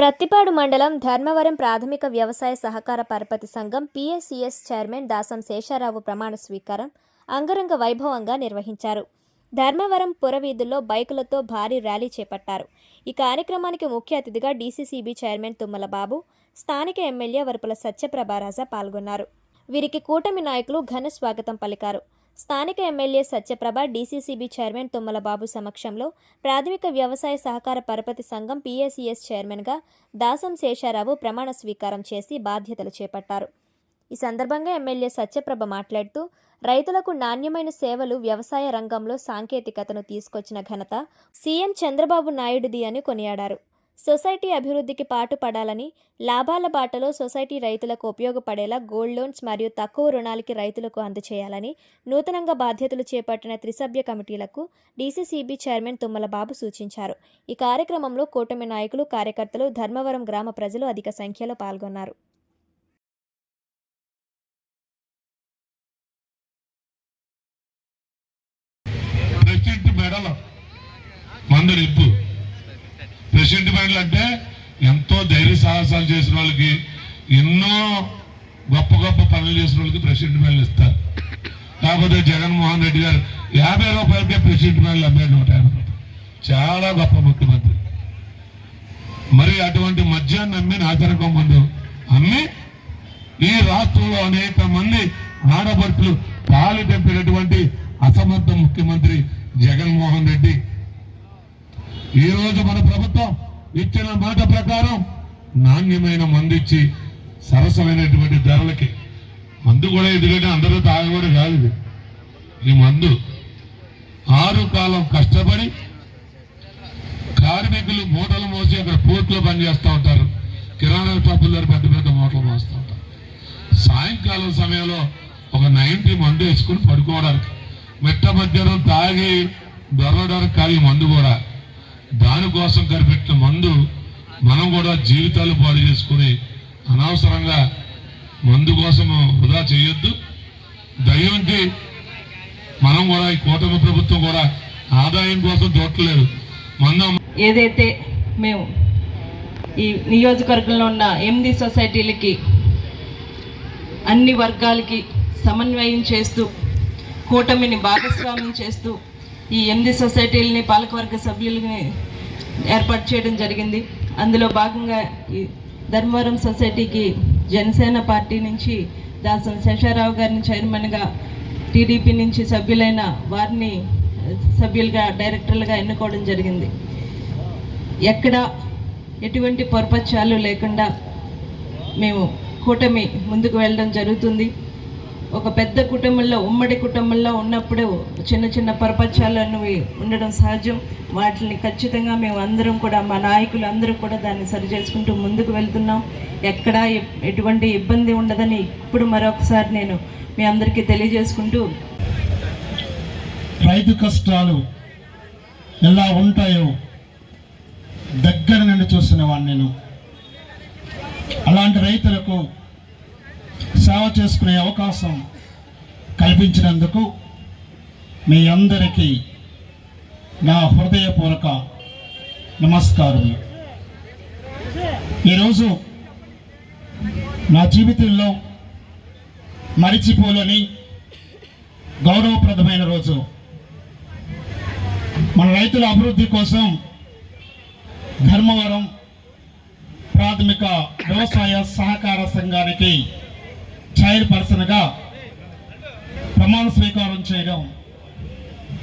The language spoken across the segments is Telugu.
ప్రత్తిపాడు మండలం ధర్మవరం ప్రాథమిక వ్యవసాయ సహకార పరపతి సంఘం పిఎస్సిఎస్ చైర్మన్ దాసం శేషారావు ప్రమాణ స్వీకారం అంగరంగ వైభవంగా నిర్వహించారు. ధర్మవరం పురవీధుల్లో బైకులతో భారీ ర్యాలీ చేపట్టారు. ఈ కార్యక్రమానికి ముఖ్య అతిథిగా డీసీసీబీ చైర్మన్ తుమ్మల బాబు స్థానిక ఎమ్మెల్యే వరుపుల సత్యప్రభారాజా పాల్గొన్నారు. వీరికి కూటమి నాయకులు ఘన స్వాగతం పలికారు. స్థానిక MLA Satyaprabha DCCB chairman Tummala Babu సమక్షంలో ప్రాథమిక వ్యవసాయ సహకార పరపతి సంఘం పీఏసీఎస్ చైర్మన్గా దాసం శేషారావు ప్రమాణ స్వీకారం చేసి బాధ్యతలు చేపట్టారు. ఈ సందర్భంగా ఎమ్మెల్యే సత్యప్రభ మాట్లాడుతూ రైతులకు నాణ్యమైన సేవలు వ్యవసాయ రంగంలో సాంకేతికతను తీసుకొచ్చిన ఘనత సీఎం చంద్రబాబు నాయుడుది అని కొనియాడారు. సొసైటీ అభివృద్ధికి పాటుపడాలని లాభాల బాటలో సొసైటీ రైతులకు ఉపయోగపడేలా గోల్డ్ లోన్స్ మరియు తక్కువ రుణాలకి రైతులకు అందచేయాలని నూతనంగా బాధ్యతలు చేపట్టిన త్రిసభ్య కమిటీలకు డీసీసీబీ చైర్మన్ తుమ్మలబాబు సూచించారు. ఈ కార్యక్రమంలో కూటమి నాయకులు కార్యకర్తలు ధర్మవరం గ్రామ ప్రజలు అధిక సంఖ్యలో పాల్గొన్నారు. మందు సెంటిమెంట్లు అంటే ఎంతో ధైర్య సాహసాలు చేసిన వాళ్ళకి ఎన్నో గొప్ప గొప్ప పనులు చేసిన వాళ్ళకి ప్రెసిడెంట్ మెడల్ ఇస్తారు. కాకపోతే జగన్మోహన్ రెడ్డి గారు యాభై రూపాయలకే ప్రెసిడెంట్ మెడల్ అమ్మాడు నూట యాభై చాలా గొప్ప ముఖ్యమంత్రి. మరి అటువంటి మద్యాన్ని అమ్మి నాచరకం ముందు అమ్మి ఈ రాష్ట్రంలో అనేక మంది ఆడపడుతులు పాలు తెంపినటువంటి అసమర్థ ముఖ్యమంత్రి జగన్మోహన్ రెడ్డి ఈరోజు మన ప్రభుత్వం ఇచ్చిన మాట ప్రకారం నాణ్యమైన మందు ఇచ్చి సరసమైనటువంటి ధరలకి మందు కూడా ఎందుకంటే అందరూ తాగకూడదు కాదు ఈ మందు ఆరు కాలం కష్టపడి కార్మికులు మూటలు మోసి అక్కడ పోర్టులో పనిచేస్తూ ఉంటారు. కిరాణా షాపుల పెద్ద పెద్ద మూటలు మోస్తూ ఉంటారు. సాయంకాలం సమయంలో ఒక నైన్టీ మందు వేసుకుని పడుకోవడానికి. మెట్ట మధ్యాహ్నం తాగి దొరవడానికి కాదు మందు కూడా. దానికోసం కనిపెట్టిన మందు మనం కూడా జీవితాలు పాడు చేసుకుని అనవసరంగా మందు కోసం వృధా చేయొద్దు. దయ్యంకి మనం కూడా ఈ కూటమి ప్రభుత్వం కూడా ఆదాయం కోసం చూడట్లేదు మందు ఏదైతే మేము ఈ నియోజకవర్గంలో ఉన్న ఎనిమిది సొసైటీలకి అన్ని వర్గాలకి సమన్వయం చేస్తూ కూటమిని భాగస్వామ్యం చేస్తూ ఈ ఎనిమిది సొసైటీలని పాలకవర్గ సభ్యులని ఏర్పాటు చేయడం జరిగింది. అందులో భాగంగా ఈ ధర్మవరం సొసైటీకి జనసేన పార్టీ నుంచి దాసం శేషారావు గారిని చైర్మన్గా టీడీపీ నుంచి సభ్యులైన వారిని సభ్యులుగా డైరెక్టర్లుగా ఎన్నుకోవడం జరిగింది. ఎక్కడ ఎటువంటి పొరపచ్చాలు లేకుండా మేము కూటమి ముందుకు వెళ్ళడం జరుగుతుంది. ఒక పెద్ద కుటుంబంలో ఉమ్మడి కుటుంబంలో ఉన్నప్పుడు చిన్న చిన్న పొరపచ్చాలు అనేవి ఉండడం సహజం. వాటిని ఖచ్చితంగా మేము అందరం కూడా మా నాయకులు అందరూ కూడా దాన్ని సరి చేసుకుంటూ ముందుకు వెళ్తున్నాం. ఎక్కడా ఎటువంటి ఇబ్బంది ఉండదని ఇప్పుడు మరొకసారి నేను మీ అందరికీ తెలియజేసుకుంటూ రైతు కష్టాలు ఎలా ఉంటాయో దగ్గర నుండి చూసిన వాడిని నేను. అలాంటి రైతులకు సేవ చేసుకునే అవకాశం కల్పించినందుకు మీ అందరికీ నా హృదయపూర్వక నమస్కారములు. ఈరోజు నా జీవితంలో మరిచిపోలేని గౌరవప్రదమైన రోజు. మన రైతుల అభివృద్ధి కోసం ధర్మవరం ప్రాథమిక వ్యవసాయ సహకార సంఘానికి చైర్పర్సన్గా ప్రమాణ స్వీకారం చేయడం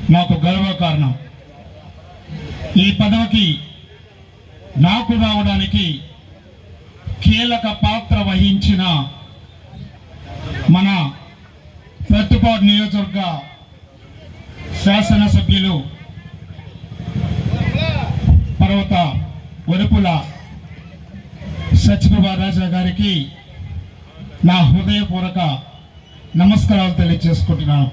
నాకు గర్వకారణం ఈ పదవికి నాకు రావడానికి కీలక పాత్ర వహించిన మన ప్రతిపాడు నియోజకవర్గ శాసనసభ్యులు పర్వత వరుపుల సత్యప్రభా రాజా గారికి నా హృదయపూర్వక నమస్కారాలు తెలియజేసుకుంటున్నాను.